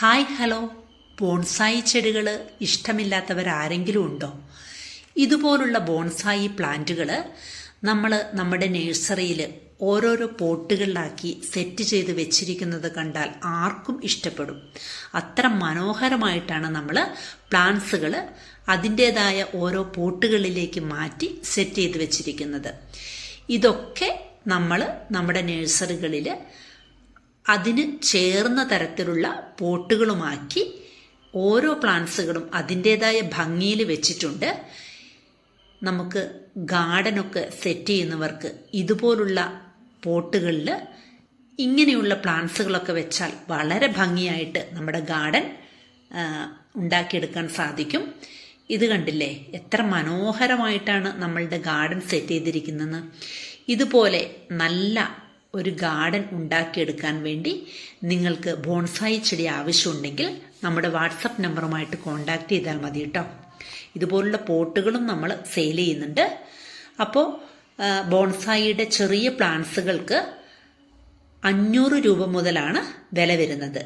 Hi hello. Bonsai ചെടികൾ ഇഷ്ടമില്ലാത്തവരാരെങ്കിലും ഉണ്ടോ? ഇതുപോലുള്ള ബോൺസായി പ്ലാന്റുകൾ നമ്മൾ നമ്മുടെ നഴ്സറിയിൽ ഓരോരോ പോട്ടുകളിലാക്കി സെറ്റ് ചെയ്ത് വെച്ചിരിക്കുന്നത് കണ്ടാൽ ആർക്കും ഇഷ്ടപ്പെടും. അത്ര മനോഹരമായിട്ടാണ് നമ്മൾ പ്ലാന്റ്സുകൾ അതിന്റേതായ ഓരോ പോട്ടുകളിലേക്ക് മാറ്റി സെറ്റ് ചെയ്ത് വെച്ചിരിക്കുന്നത്. ഇതൊക്കെ നമ്മൾ നമ്മുടെ നഴ്സറികളിൽ അതിന് ചേർന്ന തരത്തിലുള്ള പോട്ടുകളുമാക്കി ഓരോ പ്ലാന്റ്സുകളും അതിന്റേതായ ഭംഗിയിൽ വെച്ചിട്ടുണ്ട്. നമുക്ക് ഗാർഡനൊക്കെ സെറ്റ് ചെയ്യുന്നവർക്ക് ഇതുപോലുള്ള പോട്ടുകളിൽ ഇങ്ങനെയുള്ള പ്ലാന്റ്സുകളൊക്കെ വെച്ചാൽ വളരെ ഭംഗിയായിട്ട് നമ്മുടെ ഗാർഡൻ ഉണ്ടാക്കിയെടുക്കാൻ സാധിക്കും. ഇത് കണ്ടില്ലേ? എത്ര മനോഹരമായിട്ടാണ് നമ്മളുടെ ഗാർഡൻ സെറ്റ് ചെയ്തിരിക്കുന്നത്. ഇതുപോലെ നല്ല ഒരു ഗാർഡൻ ഉണ്ടാക്കിയെടുക്കാൻ വേണ്ടി നിങ്ങൾക്ക് ബോൺസായി ചെടി ആവശ്യമുണ്ടെങ്കിൽ നമ്മുടെ വാട്സപ്പ് നമ്പറുമായിട്ട് കോൺടാക്റ്റ് ചെയ്താൽ മതി കേട്ടോ. ഇതുപോലുള്ള പോട്ടുകളും നമ്മൾ സെയിൽ ചെയ്യുന്നുണ്ട്. അപ്പോൾ ബോൺസായിയുടെ ചെറിയ പ്ലാന്റ്സുകൾക്ക് അഞ്ഞൂറ് രൂപ മുതലാണ് വില വരുന്നത്.